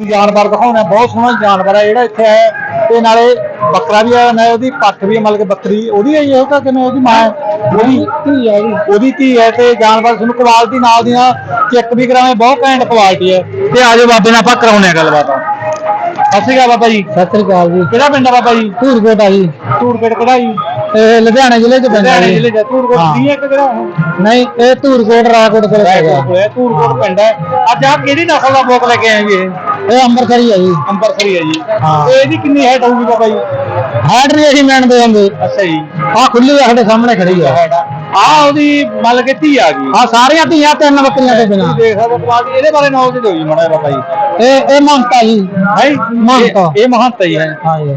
ਜਾਨਵਰ ਦਿਖਾਉਣਾ ਬਹੁਤ ਸੋਹਣਾ ਜਾਨਵਰ ਹੈ ਜਿਹੜਾ ਇੱਥੇ ਹੈ ਤੇ ਨਾਲੇ ਬੱਕਰਾ ਵੀ ਹੈ ਨਾ ਉਹਦੀ ਪੱਠ ਵੀ ਮਤਲਬ ਕਿ ਬੱਕਰੀ ਉਹਦੀ ਹੈ ਉਹ ਤਾਂ ਕਿਵੇਂ ਉਹਦੀ ਮਾਂ? ਉਹਦੀ ਧੀ ਹੈ ਜੀ। ਉਹਦੀ ਧੀ ਹੈ ਤੇ ਜਾਨਵਰ ਤੁਹਾਨੂੰ ਕੁਆਲਿਟੀ ਨਾਲ ਦੀ ਨਾਲ ਚੈੱਕ ਵੀ ਕਰਾਵੇਂ ਬਹੁਤ ਘੈਂਟ ਕੁਆਲਿਟੀ ਹੈ ਤੇ ਆਜੋ ਬਾਬੇ ਨਾਲ ਆਪਾਂ ਕਰਾਉਣੇ ਆ ਗੱਲਬਾਤ। ਸਤਿ ਸ਼੍ਰੀ ਅਕਾਲ ਬਾਬਾ ਜੀ। ਸਤਿ ਸ੍ਰੀ ਅਕਾਲ ਜੀ। ਕਿਹੜਾ ਪਿੰਡ ਆ ਬਾਬਾ ਜੀ? ਧੂਰਕੋਟ ਆ ਜੀ। ਧੂੜਕੇਟ ਕਿਹੜਾ ਜੀ ਇਹ ਲੁਧਿਆਣਾ ਜ਼ਿਲ੍ਹੇ ਚ ਪੈਂਦਾ ਲੁਧਿਆਣੇ ਜੀ। ਜ਼ਿਲ੍ਹੇ ਦਾ ਧੂੜਕੋਟ ਹਾਂ। ਨਹੀਂ ਹੈ ਕਿ ਕਿਹੜਾ ਉਹ ਨਹੀਂ ਇਹ ਧੂਰਕੋਟ ਰਾਏਕੋਟ ਕੋਲ ਹੈਗਾ। ਹੋਇਆ ਧੂੜਕੋਟ ਪਿੰਡ ਹੈ। ਅੱਜ ਆਪ ਕਿਹੜੀ ਨਸਲ ਦਾ ਬੋਕ ਲੈ ਕੇ ਆਏ ਜੀ ਇਹ? ਇਹ ਅੰਮ੍ਰਿਤਸਰੀ ਆ ਜੀ। ਅੰਬਰਸਰੀ ਹੈ ਜੀ। ਹਾਂ। ਤੇ ਇਹਦੀ ਕਿੰਨੀ ਹਾਈਟ ਹੋਊਗੀ ਬਾਬਾ ਜੀ? ਹਾਈਟ ਨਹੀਂ ਅਸੀਂ ਮੈਨਦੇ ਜਾਂਦੇ ਅੱਛਾ ਜੀ। ਆ ਖੁੱਲੀ ਆ ਸਾਡੇ ਸਾਹਮਣੇ ਖੜੀ ਆ। ਆ। ਉਹਦੀ ਮਤਲਬ ਕਿ ਧੀ ਆ ਗਈ। ਆ ਸਾਰੀਆਂ ਧੀਆਂ ਤਿੰਨ ਬੱਕਰੀਆਂ ਤੋਂ ਬਿਨਾਂ। ਤੁਸੀਂ ਦੇਖ ਸਕਦੇ ਹੋ ਕੁਆਲਿਟੀ ਇਹਦੇ ਬਾਰੇ ਨੌਲੇਜ ਦਿਓ ਜੀ ਮਾੜਾ ਜਿਹਾ ਬਾਬਾ ਜੀ। ਇਹ ਇਹ ਮੰਗਤਾ ਜੀ। ਹੈ ਮਹੰਤ। ਇਹ ਮਹੰਤ ਹੀ ਹੈ। ਹਾਂ ਜੀ।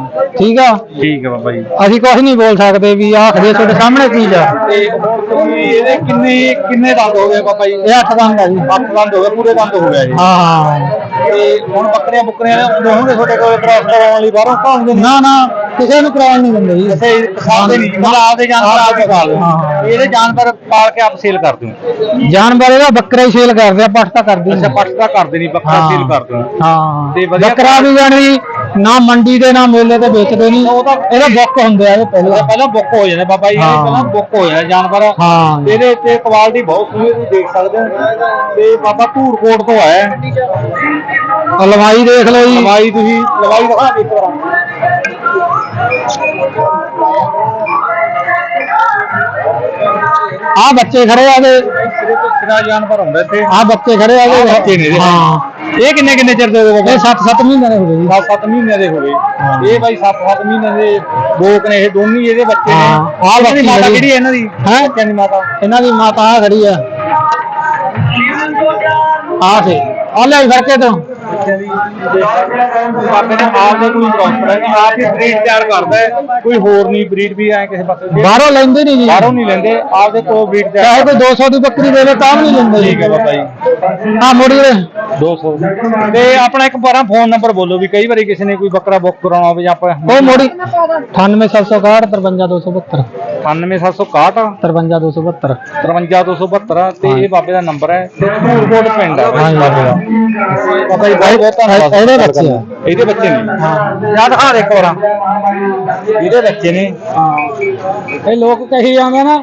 ਠੀਕ ਆ? ਠੀਕ ਹੈ ਬਾਬਾ ਜੀ। ਅਸੀਂ ਕੁਝ ਨਹੀਂ ਬੋਲ ਸਕਦੇ ਵੀ ਆਹ ਖੜੇ ਤੁਹਾਡੇ ਸਾਹਮਣੇ ਚੀਜ਼ ਆ? ਤੇ ਹੁਣ ਤੁਸੀਂ ਇਹਦੇ ਕਿੰਨੇ ਕਿੰਨੇ ਦੰਦ ਹੋ ਗਏ ਬਾਬਾ ਜੀ ਇਹ ਅੱਠ ਦੰਦ ਆ ਜੀ। ਅੱਠ ਦੰਦ ਹੋ ਗਏ ਪੂਰੇ ਦੰਦ ਹੋ ਗਏ ਜੀ। ਹਾਂ ਹਾਂ। ਤੇ ਹੁਣ ਬੱਕਰੀਆਂ ਬੁੱਕਰੀਆਂ ਨੇ ਹੋਣਗੇ ਤੁਹਾਡੇ ਕੋਲ ਕ੍ਰਾਸ ਕਰਾਉਣ ਲਈ ਬਾਹਰੋਂ ਭਾਉਂਦੇ ਨਾ? ਨਾ ਕਿਸੇ ਨੂੰ ਕਰਾਉਣ ਨਹੀਂ ਦਿੰਦੇ ਜੀ। ਇਹ ਖਾਂਦੇ ਨਹੀਂ ਮਤਲਬ ਆਪਦੇ ਜਾਨਵਰ ਆਪ ਹੀ ਪਾਲ ਹਾਂ। ਇਹਦੇ ਜਾਨਵਰ ਪਾਲ ਕੇ ਆਪ ਸੇਲ ਕਰਦੇ ਹੋ ਜਾਨਵਰ ਇਹਦਾ ਬੱਕਰਾ ਹੀ ਸੇਲ ਕਰਦੇ ਆ ਪੱਠ ਤਾਂ ਕਰਦੇ ਅੱਛਾ ਪੱਟ ਤਾਂ ਕਰਦੇ ਨਹੀਂ ਬੱਕਰਾ। ਸੇਲ ਕਰਦੇ ਹੋ ਹਾਂ। ਤੇ ਵਧੀਆ ਬੱਕਰਾ ਵੀ ਜਾਣੀ ਨਾ ਮੰਡੀ ਦੇ ਨਾ ਮੇਲੇ ਤੇ ਵੇਚਦੇ ਨਹੀਂ। ਇਹਦਾ ਬੁੱਕ ਹੁੰਦੇ ਆ ਇਹ ਪਹਿਲਾਂ। ਪਹਿਲਾਂ ਬੁੱਕ ਹੋ ਜਾਂਦੇ ਬਾਬਾ ਜੀ ਇਹ ਹਾਂ। ਪਹਿਲਾਂ ਬੁੱਕ ਹੋ ਜਾਂਦੇ ਜਾਨਵਰ। ਹਾਂ। ਇਹਦੇ ਉੱਤੇ ਕੁਆਲਿਟੀ ਬਹੁਤ ਸੋਹਣੀ ਤੁਸੀਂ ਦੇਖ ਸਕਦੇ ਹੋ। ਤੇ ਬਾਬਾ ਧੂਰਕੋਟ ਤੋਂ ਆਇਆ ਹੈ। ਲਵਾਈ ਦੇਖ ਲਓ ਜੀ। ਲਵਾਈ ਤੁਸੀਂ ਲਵਾਈ ਦਿਖਾ ਦੇ ਇੱਕ ਵਾਰ ਆ ਬੱਚੇ ਖੜੇ ਆ ਦੇ ਸਿਰੇ ਤੋਂ ਸਿਰਾ ਜਾਨਵਰ ਹੁੰਦਾ ਇੱਥੇ। ਆ ਬੱਚੇ ਖੜੇ ਆ ਆਹ ਦੇ ਬੱਚੇ ਨੇ ਇਹਦੇ। ਹਾਂ। ਇਹ ਕਿੰਨੇ ਕਿੰਨੇ ਚਿਰ ਦੇ ਹੋ ਗਏ ਇਹ 7-7 ਮਹੀਨੇ ਦੇ ਹੋ ਗਏ ਜੀ। 7-7 ਮਹੀਨਿਆਂ ਦੇ ਹੋ ਗਏ। ਹਾਂ। ਇਹ ਬਾਈ 7-7 ਮਹੀਨਿਆਂ ਦੇ ਬੋਕ ਨੇ ਇਹ ਦੋਨੇ ਇਹਦੇ ਬੱਚੇ ਨੇ। ਆਹ ਬੱਚੀ ਮਾਤਾ ਕਿਹੜੀ ਹੈ ਇਹਨਾਂ ਦੀ? ਹੈਂ? ਬੱਚਿਆਂ ਦੀ ਮਾਤਾ। ਇਹਨਾਂ ਦੀ ਮਾਤਾ ਆ ਖੜੀ ਆ। ਆ ਤੇ ਆ ਲੈ ਤੋਂ। ਬਾਬੇ ਨੇ ਆਪ ਦੇ ਕੋਈ ਪ੍ਰੋਪਰ ਹੈ ਆਪ ਹੀ ਬਰੀਡ ਤਿਆਰ ਕਰਦਾ ਹੈ। ਕੋਈ ਹੋਰ ਨਹੀਂ ਬਰੀਡ ਵੀ ਐ ਕਿਸੇ ਪਾਸੇ ਦੇ- ਬਾਹਰੋਂ ਲੈਂਦੇ ਨਹੀਂ ਜੀ। ਬਾਹਰੋਂ ਨਹੀਂ ਲੈਂਦੇ ਆਪ ਦੇ ਕੋਲ ਬਰੀਡ ਤਿਆਰ ਚਾਹੇ ਕੋਈ 200 ਦੀ ਬੱਕਰੀ ਦੇ ਦੇ ਤਾਂ ਵੀ ਨਹੀਂ ਲੈਂਦੇ। ਠੀਕ ਹੈ ਬਾਬਾ ਜੀ। ਆ ਮੁੜੀ ਦੇ 200 ਤੇ ਆਪਣਾ ਇੱਕ ਵਾਰਾਂ ਫੋਨ ਨੰਬਰ ਬੋਲੋ ਵੀ ਕਈ ਵਾਰੀ ਕਿਸੇ ਨੇ ਕੋਈ ਬੱਕਰਾ ਬੁੱਕ ਕਰਾਉਣਾ ਹੋਵੇ ਜਾਂ ਆਪਾਂ ਉਹ ਮੋੜੀ 98761 53272 98761. 53272 53272 ਤੇ ਇਹ ਬਾਬੇ ਦਾ ਨੰਬਰ ਹੈ ਤੇ ਧੂਰਕੋਟ ਪਿੰਡ ਹੈ ਹਾਂ। ਬਾਬੇ ਦਾ। ਬਾਬਾ ਜੀ ਬਹੁਤ ਬਹੁਤ ਧੰਨਵਾਦ। ਇਹਦੇ ਬੱਚੇ ਆ। ਇਹਦੇ ਬੱਚੇ ਨੇ। ਹਾਂ। ਯਾਦ ਦੇ ਇੱਕ ਵਾਰਾਂ। ਇਹਦੇ ਬੱਚੇ ਨੇ। ਇਹ ਲੋਕ ਕਹੀ ਜਾਂਦੇ ਨਾ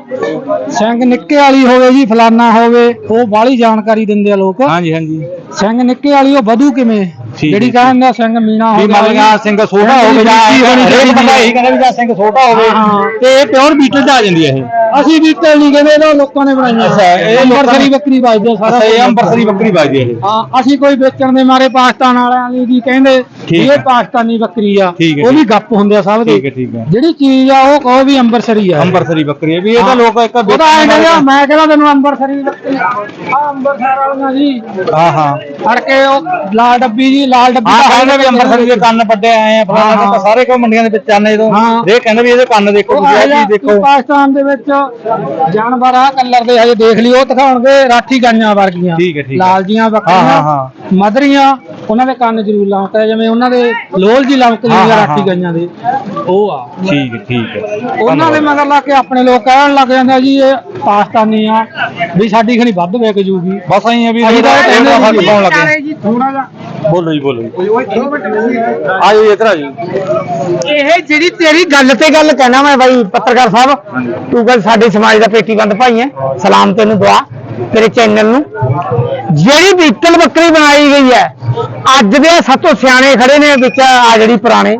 ਸਿੰਘ ਨਿੱਕੇ ਵਾਲੀ ਹੋਵੇ ਜੀ ਫਲਾਨਾ ਹੋਵੇ ਉਹ ਬਾਹਲੀ ਜਾਣਕਾਰੀ ਦਿੰਦੇ ਆ ਲੋਕ। ਹਾਂਜੀ ਹਾਂਜੀ। ਸਿੰਘ ਨਿੱਕੇ ਵਾਲੀ ਉਹ ਵਧੂ ਕਿਵੇਂ? ਜਿਹੜੀ ਹੈ। ਕਹਿੰਦਾ ਸਿੰਘ ਮੀਣਾ ਵੀ ਹੋਵੇ ਮੰਨ ਸਿੰਘ ਛੋਟਾ ਹੋਵੇ ਜਾਂ ਹਰੇਕ ਬੰਦਾ ਇਹੀ ਕਹਿੰਦਾ ਵੀ ਜਾਂ ਸਿੰਘ ਛੋਟਾ ਹੋਵੇ ਹਾਂ। ਤੇ ਇਹ ਪਿਓਰ ਬੀਟਲ ਚ ਆ ਜਾਂਦੀ ਹੈ ਇਹ ਅਸੀਂ ਵੀ ਤੇ ਨਹੀਂ ਕਹਿੰਦੇ ਇਹ ਲੋਕਾਂ ਨੇ ਬਣਾਈਆਂ ਅੱਛਾ, ਇਹ ਅੰਬਰਸਰੀ ਨੇ- ਬੱਕਰੀ ਵੱਜਦੇ ਸਾਰਾ ਇਹ। ਅੰਬਰਸਰੀ ਬੱਕਰੀ ਵੱਜਦੀ ਹੈ ਇਹ ਹਾਂ ਅਸੀਂ ਕੋਈ ਵੇਚਣ ਦੇ ਮਾਰੇ ਪਾਕਿਸਤਾਨ ਵਾਲਿਆਂ ਦੀ ਵੀ ਕਹਿੰਦੇ ਵੀ ਇਹ ਹੈ। ਪਾਕਿਸਤਾਨੀ ਬੱਕਰੀ ਆ ਹੈ, ਉਹ ਵੀ। ਗੱਪ ਹੁੰਦੇ ਆ ਸਭ ਦੇ ਹੈ ਹੈ ਜਿਹੜੀ ਚੀਜ਼ ਆ ਉਹ ਕਹੋ ਵੀ ਅੰਬਰਸਰੀ ਆ ਅੰਬਰਸਰੀ ਬੱਕਰੀ ਹੈ ਵੀ ਇਹ ਤਾਂ ਹਾਂ। ਲੋਕ ਇੱਕ ਉਹਦਾ ਐਂ ਕਹਿੰਦੇ ਮੈਂ ਕਹਿੰਦਾ ਤੈਨੂੰ ਅੰਬਰਸਰੀ ਬੱਕਰੀ ਆ ਅੰਬਰਸਰ ਵਾਲੀਆਂ ਜੀ ਹਾਂ ਹਾਂ ਫੜ ਕੇ ਉਹ ਲਾਲ ਡੱਬੀ ਜੀ ਲਾਲ ਡੱਬੀ ਹਾਂ ਦਾ ਕਹਿੰਦੇ ਵੀ ਅੰਮ੍ਰਿਤਸਰ ਦੇ ਕੰਨ ਵੱਡੇ ਆਏ ਆ ਫਲਾਣਾ ਤਾਂ ਸਾਰੇ ਕੋ ਮੰਡੀਆਂ ਦੇ ਵਿੱਚ ਆਨੇ ਜਦੋਂ। ਇਹ ਕਹਿੰਦੇ ਵੀ ਇਹਦੇ ਕੰਨ ਦੇਖੋ ਤੁਸੀਂ ਇਹ ਚੀਜ਼ ਦੇਖੋ। ਪਾਕਿਸਤਾਨ ਦੇ ਵਿੱਚ ਜਾਨਵਰ ਆ ਕਲਰ ਦੇ ਹਜੇ ਦੇਖ ਲਈ ਉਹ ਦਿਖਾਉਣਗੇ ਰਾਠੀ ਗਾਈਆਂ ਵਰਗੀਆਂ। ਲਾਲ ਜੀਆਂ ਬੱਕਰੀਆਂ ਹਾਂ, ਹਾਂ। ਮਦਰੀਆਂ ਉਹਨਾਂ ਦੇ ਕੰਨ ਜ਼ਰੂਰ ਲਮਕਦੇ ਜਿਵੇਂ ਉਹਨਾਂ ਦੇ ਲੋਲ ਜੀ ਲਮਕਦੀ ਆ ਰਾਠੀ। ਗਾਈਆਂ ਦੇ। ਉਹ ਆ ਠੀਕ ਠੀਕ ਉਹਨਾਂ ਦੇ ਮਗਰ ਲਾ ਕੇ ਆਪਣੇ ਲੋਕ ਕਹਿਣ ਲੱਗ ਜਾਂਦੇ ਆ ਜੀ ਇਹ ਪਾਕਿਸਤਾਨੀ ਆ। ਵੀ ਸਾਡੀ ਖਣੀ ਵੱਧ ਵੇਚ ਜੂਗੀ। ਬਸ ਐਂ ਆ ਵੀ ਇਹਦਾ ਪਾਉਣ ਲੱਗੇ। ਥੋੜਾ ਜਿਹਾ ਬੋਲੋ ਜੀ ਬੋਲੋ ਜੀ। ਆਜੋ ਜੀ। ਇੱਧਰ ਆ ਜੀ। ਇਹ ਜਿਹੜੀ ਤੇਰੀ ਗੱਲ ਤੇ ਗੱਲ ਕਹਿਣਾ ਮੈਂ ਬਾਈ ਪੱਤਰਕਾਰ ਸਾਹਿਬ ਤੂੰ ਗੱਲ ਸਾਡੇ ਸਮਾਜ ਦਾ ਪੇਟੀ ਬੰਦ ਭਾਈ ਹੈ। ਸਲਾਮ ਤੈਨੂੰ ਦੁਆ ਤੇਰੇ ਚੈਨਲ ਨੂੰ। ਜਿਹੜੀ ਬੀਟਲ ਬੱਕਰੀ ਬਣਾਈ ਗਈ ਹੈ ਅੱਜ ਦੇ ਸਭ ਤੋਂ ਸਿਆਣੇ ਖੜੇ ਨੇ ਵਿੱਚ ਆ ਜਿਹੜੀ ਪੁਰਾਣੇ।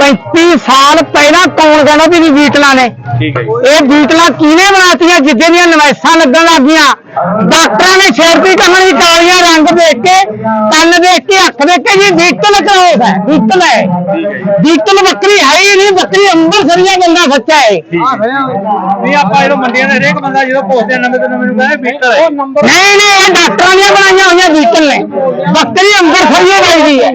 35 ਸਾਲ ਪਹਿਲਾਂ ਕੌਣ ਕਹਿੰਦਾ ਵੀ ਵੀ ਬੀਟਲਾਂ ਨੇ? ਠੀਕ ਹੈ ਜੀ। ਇਹ ਬੀਟਲਾਂ ਕਿਹਨੇ ਬਣਾਤੀਆਂ? ਜਿੱਦੇ ਦੀਆਂ ਨਵੈਸਾਂ ਲੱਗਣ ਲੱਗ ਗਈਆਂ। ਡਾਕਟਰਾਂ ਨੇ ਛੇੜਤੀ ਕਹਾਣੀ ਕਾਲੀਆਂ ਰੰਗ ਦੇਖ ਕੇ ਕੰਨ ਦੇਖ ਕੇ ਅੱਖ ਦੇਖ ਕੇ ਜੀ ਬੀਟਲ ਕਰਾਉਦਾ ਹੈ ਬੀਟਲ ਹੈ। ਬੀਟਲ ਬੱਕਰੀ ਹੈ ਹੀ ਨਹੀਂ ਬੱਕਰੀ ਅੰਮ੍ਰਿਤਸਰੀਆ ਬੰਦਾ ਸੱਚਾ ਹੈ। ਨਹੀਂ ਆਪਾਂ ਜਦੋਂ ਮੰਡੀਆਂ ਦੇ ਹਰੇਕ ਬੰਦਾ ਜਦੋਂ ਪੁੱਛਦੇ ਨਵੇਂ ਤੋਂ ਨਵੇਂ ਨੂੰ ਕਹਿੰਦੇ ਬੀਟਲ ਹੈ। ਨਹੀਂ ਨਹੀਂ ਇਹ ਡਾਕਟਰਾਂ ਦੀਆਂ ਬਣਾਈਆਂ ਹੋਈਆਂ ਬੀਟਲ ਨੇ। ਬੱਕਰੀ ਅੰਮ੍ਰਿਤਸਰੀਆ ਵਰਗੀ ਹੈ।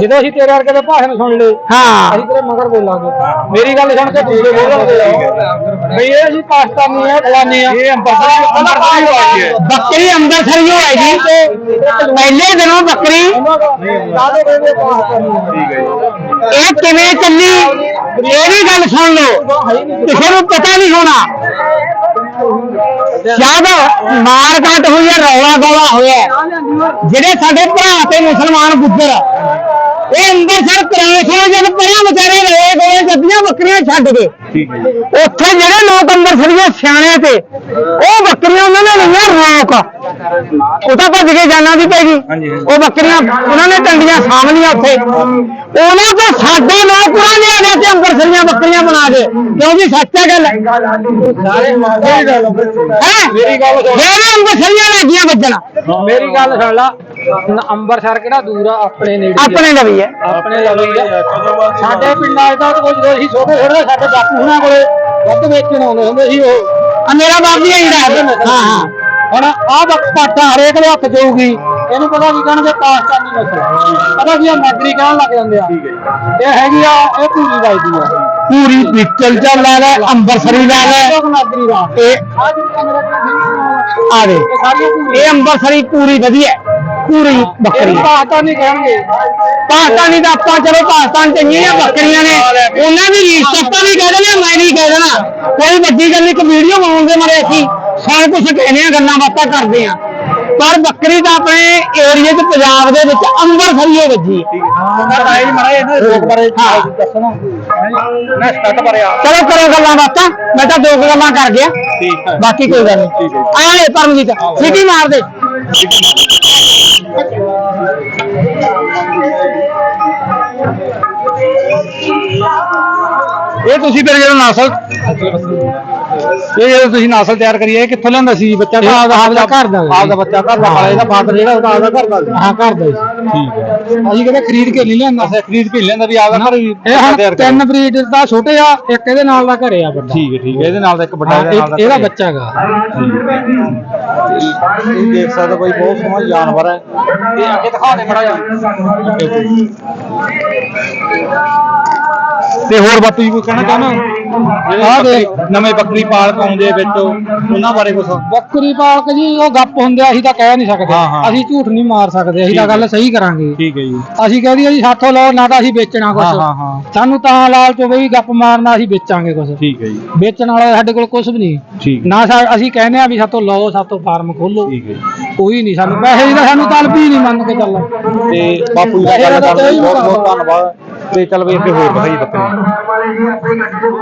ਜਦੋਂ ਅਸੀਂ ਤੇਰੇ ਵਰਗੇ ਦੇ ਭਾਸ਼ਣ ਸੁਣ ਲਏ ਹਾਂ। ਅਸੀਂ ਤੇਰੇ ਮਗਰ ਬੋਲਾਂਗੇ। ਮੇਰੀ ਗੱਲ ਸੁਣ ਕੇ ਦੂਜੇ ਬੋਲਣਗੇ ਬਈ ਇਹ ਅਸੀਂ ਪਾਕਿਸਤਾਨੀ ਆ ਫਲਾਨੀ ਆ। ਇਹ ਅੰਬਰਸਰੀ ਅੰਬਰਸਰੀ ਵਾਲੀ ਹੈ। ਬੱਕਰੀ ਅੰਮ੍ਰਿਤਸਰੀ ਹੈ। ਜੀ ਪਹਿਲੇ ਦਿਨੋਂ ਬੱਕਰੀ। ਇਹ ਕਿਵੇਂ ਚੱਲੀ? ਇਹ ਵੀ ਗੱਲ ਸੁਣ ਲਓ। ਕਿਸੇ ਨੂੰ ਪਤਾ ਨਹੀਂ ਹੋਣਾ। ਜਦ ਮਾਰ ਕਾਟ ਹੋਈ ਹੈ ਰੌਲਾ ਗੋਲਾ ਹੋਇਆ। ਜਿਹੜੇ ਸਾਡੇ ਭਰਾ ਤੇ ਮੁਸਲਮਾਨ ਗੁੱਜਰ ਇਹ ਅੰਮ੍ਰਿਤਸਰ ਕਰਾਸ਼ ਹੋ ਜਦ ਪਰਾਂ ਵਿਚਾਰੇ ਰਹੇ ਗੋਲੇ ਜੱਦੀਆਂ ਬੱਕਰੀਆਂ ਛੱਡ ਕੇ। ਉੱਥੇ ਜਿਹੜੇ ਲੋਕ ਅੰਮ੍ਰਿਤਸਰੀਏ ਸਿਆਣੇ ਤੇ ਉਹ ਬੱਕਰੀਆਂ ਉਹਨਾਂ ਨੇ ਲਈਆਂ ਰੋਕ ਉਹ ਤਾਂ ਭੱਜ ਕੇ ਜਾਣਾ ਵੀ ਪੈਗੀ ਹਾਂਜੀ, ਹਾਂਜੀ। ਉਹ ਬੱਕਰੀਆਂ ਉਹਨਾਂ ਨੇ ਟੰਡੀਆਂ ਸਾਂਭ ਲਈਆਂ ਉੱਥੇ। ਉਹਨਾਂ ਤੋਂ ਸਾਡੇ ਲੋਕ ਪੂਰਾ ਲਿਆ ਗਿਆ ਤੇ ਅੰਮ੍ਰਿਤਸਰੀਆਂ ਬੱਕਰੀਆਂ ਬਣਾ ਕੇ। ਕਿਉਂ ਜੀ? ਸੱਚ ਹੈ ਗੱਲ? ਸਾਰੇ ਮੇਰੀ ਗੱਲ ਹੈ? ਮੇਰੀ ਗੱਲ ਸੁਣ। ਜਿਹੜੇ ਅੰਮ੍ਰਿਤਸਰੀਆਂ ਲੱਗੀਆਂ ਵੱਜਣ। ਮੇਰੀ ਗੱਲ ਸੁਣ ਲਾ। ਅੰਬਰਸਰ ਕਿਹੜਾ ਦੂਰ ਆ? ਆਪਣੇ ਨੇੜੇ ਹੀ। ਆਪਣੇ ਲਵੀ ਹੈ ਆਪਣੇ ਲਵੀ ਆ। ਸਾਡੇ ਪਿੰਡਾਂ 'ਚ ਤਾਂ ਕੋਈ ਜਦੋਂ ਅਸੀਂ ਛੋਟੇ ਛੋਟੇ ਸਾਡੇ ਬਾਪੂ ਹੁਣਾਂ ਕੋਲੇ ਦੁੱਧ ਵੇਚਣ ਆਉਂਦੇ ਹੁੰਦੇ ਸੀ ਉਹ। ਆ ਮੇਰਾ ਬਾਪ ਵੀ ਹੈ ਹਾਂ ਹਾਂ। ਹੁਣ ਆਹ ਪਾਟਾ ਹਰੇਕ ਦੇ ਹੱਥ ਜਾਊਗੀ। ਇਹਨੂੰ ਪਤਾ ਕੀ ਕਹਿਣਗੇ ਪਾਕਿਸਤਾਨੀ ਨਸਲ ਪਤਾ ਕੀ ਆ ਨਾਗਰੀ ਕਹਿਣ ਲੱਗ ਜਾਂਦੇ ਆ। ਇਹ ਹੈਗੀ ਆ ਇਹ ਪੂਰੀ ਵਜਦੀ ਆ। ਪੂਰੀ ਪਿੱਤਲ ਚ ਲਾ ਲੈ ਅੰਮ੍ਰਿਤਸਰੀ ਲਾ ਲੈ ਨਾਗਰੀ ਦਾ। ਇਹ ਆ ਜਿਹੜੀ ਕਮਰਾ ਆ ਦੇ ਇਹ ਸਾਰੀਆਂ ਪੂਰੀ ਵਧੀਆ। ਪੂਰੀ ਬੱਕਰੀ ਪਾਕਿਸਤਾਨੀ ਕਹਿਣਗੇ। ਪਾਕਿਸਤਾਨੀ ਦਾ ਆਪਾਂ ਚਲੋ ਪਾਕਿਸਤਾਨ ਚ ਇੰਨੀਆਂ ਬੱਕਰੀਆਂ ਨੇ। ਉਹਨਾਂ ਦੀ ਰੀਸ ਆਪਾਂ ਵੀ ਕਹਿ ਆ, ਮੈਂ ਨਹੀਂ ਕਹਿ ਦੇਣਾ ਕੋਈ ਵੱਡੀ ਗੱਲ ਇੱਕ ਵੀਡੀਓ ਬਣਾਉਣ ਦੇ ਮਾਰੇ ਅਸੀਂ। ਸਾਰਾ ਕੁਝ ਕਹਿੰਦੇ ਆ ਗੱਲਾਂ ਬਾਤਾਂ ਕਰਦੇ ਆ? ਪਰ ਬੱਕਰੀ ਤਾਂ ਆਪਣੇ ਏਰੀਏ 'ਚ ਪੰਜਾਬ ਦੇ ਵਿੱਚ ਅੰਮ੍ਰਿਤਸਰੀਏ ਵੱਜੀ ਆ ਚਲੋ ਕਰੋ ਗੱਲਾਂ ਬਾਤਾਂ। ਮੈਂ ਤਾਂ ਦੋ ਕੁ ਗੱਲਾਂ ਕਰ ਗਿਆ। ਹੈ। ਬਾਕੀ ਕੋਈ ਗੱਲ ਹੈ। ਨਹੀਂ ਆਏ ਪਰਮਜੀਤ ਸਿੱਧੀ ਮਾਰ ਦੇ। ਇਹ ਤੁਸੀਂ ਫਿਰ ਜਦੋਂ ਨਸਲ ਇਹ ਜਦੋਂ ਤੁਸੀਂ ਨਸਲ ਤਿਆਰ ਕਰੀ ਇਹ ਕਿੱਥੋਂ ਲਿਆਂਦਾ ਸੀ ਬੱਚਾ? ਤਾਂ ਆਪਦਾ ਆਪਦਾ ਘਰ ਦਾ ਆਪਦਾ ਬੱਚਾ ਘਰ ਦਾ ਪਾਲਿਆ ਇਹਦਾ ਫਾਦਰ ਜਿਹੜਾ ਉਹਦਾ ਆਪਦਾ ਘਰ ਦਾ ਸੀ। ਹਾਂ ਕਰ ਦੇ ਠੀਕ ਹੈ। ਅਸੀਂ ਕਹਿੰਦੇ ਖਰੀਦ ਕੇ ਨਹੀਂ ਲਿਆਂਦਾ ਅਸੀਂ ਖਰੀਦ ਕੇ ਲਿਆਂਦਾ ਵੀ ਆਪਦਾ ਘਰ ਹੀ ਇਹ ਹੁਣ ਤਿੰਨ ਬਰੀਡ ਦਾ ਛੋਟੇ ਆ ਇੱਕ ਇਹਦੇ ਨਾਲ ਦਾ ਘਰੇ ਆ ਵੱਡਾ। ਠੀਕ ਹੈ ਠੀਕ ਹੈ। ਇਹਦੇ ਨਾਲ ਦਾ ਇੱਕ ਵੱਡਾ ਹਾਂ, ਇਹਦੇ ਨਾਲ ਦਾ ਇਹ- ਇਹਦਾ ਘਰੇ। ਬੱਚਾ ਹੈਗਾ। ਇਹ ਦੇਖ ਸਕਦੇ ਬਾਈ ਬਹੁਤ ਸੋਹਣਾ ਜਾਨਵਰ ਹੈ। ਇਹ ਅੱਗੇ ਦਿਖਾ ਦੇ ਮੜਾ ਤੇ ਹੋਰ ਬਾਪੂ ਜੀ ਕੋਈ ਕਹਿਣਾ ਜਿਹੜੇ ਦੇਖ। ਬੱਕਰੀ- ਨਵੇਂ ਬੱਕਰੀ ਪਾਲਕ ਆਉਂਦੇ ਆ ਵਿੱਚ ਉਹਨਾਂ ਬਾਰੇ ਕੁਝ ਬੱਕਰੀ ਪਾਲਕ ਜੀ ਉਹ ਗੱਪ ਹੁੰਦੇ ਆ, ਅਸੀਂ ਤਾਂ ਕਹਿ ਨਹੀਂ ਸਕਦੇ। ਹਾਂ, ਹਾਂ। ਅਸੀਂ ਝੂਠ ਨਹੀਂ ਮਾਰ ਸਕਦੇ ਅਸੀਂ ਤਾਂ ਗੱਲ ਸਹੀ ਕਰਾਂਗੇ। ਠੀਕ ਹੈ ਜੀ। ਅਸੀਂ ਕਹਿ ਦਈਏ ਜੀ ਸਾਥੋਂ ਲਓ ਨਾ ਤਾਂ ਅਸੀਂ ਵੇਚਣਾ ਕੁਝ ਹਾਂ ਹਾਂ ਹਾਂ। ਸਾਨੂੰ ਤਾਂ ਲਾਲਚ ਵੀ ਗੱਪ ਮਾਰਨਾ ਅਸੀਂ ਵੇਚਾਂਗੇ ਕੁਝ ਠੀਕ ਹੈ ਜੀ। ਵੇਚਣ ਵਾਲਾ ਸਾਡੇ ਕੋਲ ਕੁਝ ਵੀ ਨਹੀਂ। ਠੀਕ ਨਾ ਸਾ- ਅਸੀਂ ਕਹਿੰਦੇ ਆ ਵੀ ਸਾਥੋਂ ਲਓ ਸਾਥੋਂ ਫਾਰਮ ਖੋਲੋ ਠੀਕ ਹੈ ਜੀ। ਕੋਈ ਨਹੀਂ ਸਾਨੂੰ ਪੈਸੇ ਦੀ ਤਾਂ ਸਾਨੂੰ ਤਲਬ ਹੀ ਨਹੀਂ ਮੰਨ ਕੇ ਚੱਲ ਤੇ ਬਾਪੂ ਜੀ ਦਾ ਗੱਲ ਕਰਨ ਲਈ ਬਹੁਤ ਬਹੁਤ ਧੰਨਵਾਦ। ਤੇ ਚੱਲ ਵੀ ਅੱਗੇ ਹੋਰ ਦਿਖਾਈ ਬੱਕਰੀ।